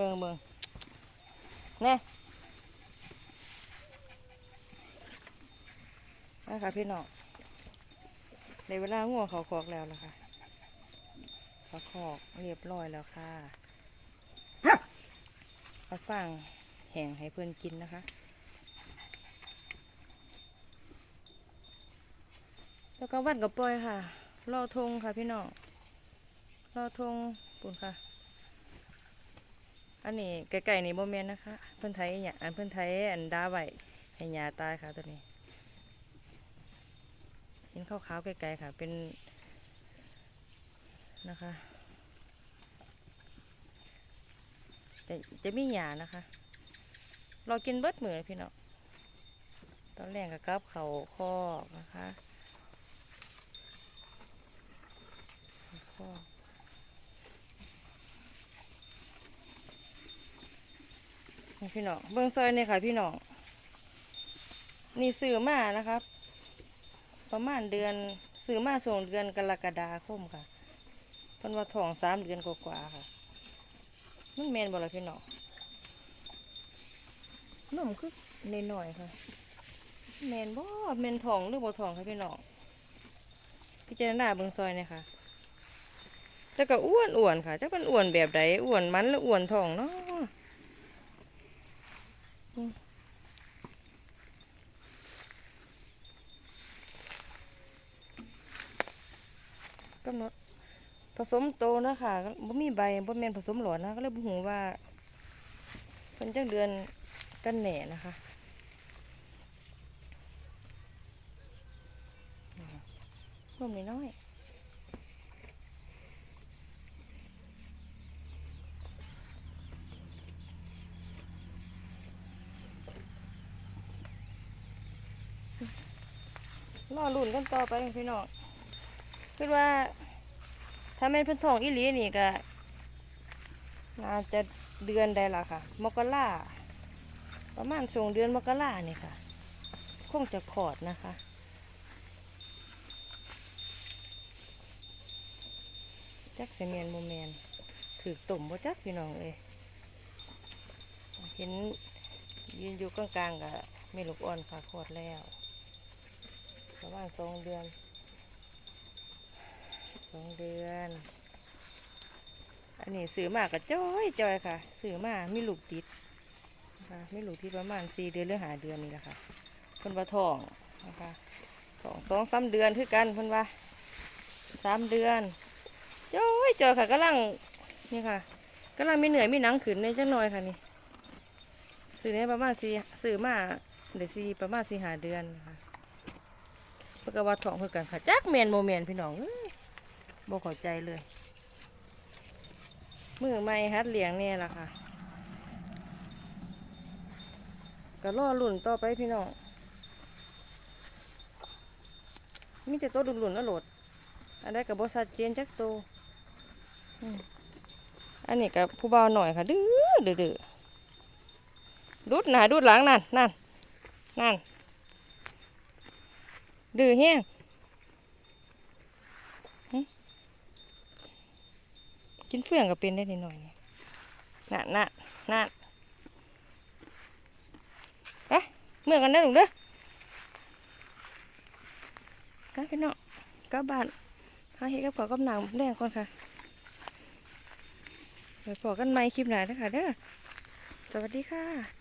เบิ่งเบิ่งแน่มาค่ะพี่น้องในเวลาง่วงเขาคอกแล้วนะคะเขาคอกเรียบร้อยแล้วค่ะเอาฟางแห้งให้เพื่อนกินนะคะแล้วก็วันกับปล่อยค่ะ รอทงค่ะพี่น้อง รอทงปุ่นค่ะ อันนี้ไก่ๆนี่โมเมนนะคะ เพื่อนไทยเนี่ยอันเพื่อนไทยอันดาไว้ให้ยาตายค่ะตัวนี้เห็นขาวๆไกลๆค่ะ เป็นนะคะจะจะมีหยานะคะเรากินเบิดมือพี่เน้องตอนแรกกับกับเขาคอกนะคะคอก นี่พี่น้องเบื้องซอยนี่ค่ะ พี่น้องนี่ซื้อมานะครับ ประมาณเดือนซื้อมาส่งเดือนกรกฎาคมค่ะเพิ่นว่าท้องสามเดือนกว่าๆค่ะมันแมนบ่ล่ะพี่น้องนมคือหน่อยค่ะแมนบ่แมนทองหรือบ่ทองค่ะพี่น้องพิจารณาเบิ่งซอยเนี่ยค่ะแต่ก็อ้วนอ้วนค่ะจะเป็นอ้วนแบบใดอ้วนมันหรืออ้วนทองเนาะ กำหนดผสมโตนะค่ะบ่มีใบบ่แม่นผสมหลอดนะ ก็เลยบ่ฮู้ว่าเพิ่นจังเดือนกันแหน่นะคะนมน้อย รอลุ่นกันต่อไปพี่น้องคือว่า ถ้าแม่นเพิ่นทองอีหลีนี่ก็น่าจะเดือนใดล่ะค่ะ มกราประมาณส่งเดือนมกรานี่ค่ะ คงจะขอดนะคะ จักเสเมียนโมเมนถือตุ่มบ่จักพี่น้องเอ้ยเห็นยืนอยู่กลางๆกับมีลูกอ่อนค่ะคลอดแล้ว ประมาณสองเดือนสองเดือน อันนี้ซื้อมากับจ้อยจอยค่ะซื้อมามีลูกติดนะคะมีลูกที่ประมาณสี่เดือนหรือหาเดือนนี่แหละค่ะเพิ่นว่าทองนะคะท้องสองสามเดือนคือกันเพิ่นว่าสามเดือนโจ้ยจอค่ะกำลังนี่ค่ะกำลังไมีเหนื่อยไมีหนังขืนในจังหน่อยค่ะนี่สื่อในประมาณสี่สื่อมาเดี๋ยวสี่ประมาณสี่หาเดือนนะคะ พื่อกว่าท้องเพื่อกันค่ะจักเมนโมเมนพี่น้องเอ้ยบ่เข้าใจเลยมือไม่ฮัดเลี้ยงเนี่ยล่ะค่ะก็รอลุ่นต่อไปพี่น้องมีแต่ตัวลุ่นๆแล้วโหลด อันได้กับบชัดเจนจักโตอันนี้กับผู้บ่าวหน่อยค่ะดื้อดื้อดื้อดูดหนาดูดหลังนั่นนั่นนั่น ดื้อแห้งกินเฟื่องก็เป็นได้นิดหน่อยนี่นั่นนั่นนั่นไปเมื่อกันได้อลูกเด้อไปพี่น้องกลับบ้านหาเห็ดกับขอกับหนังแดงก่อนค่ะไปพอกันใหม่คลิปหน้าเด้อค่ะเด้อสวัสดีค่ะ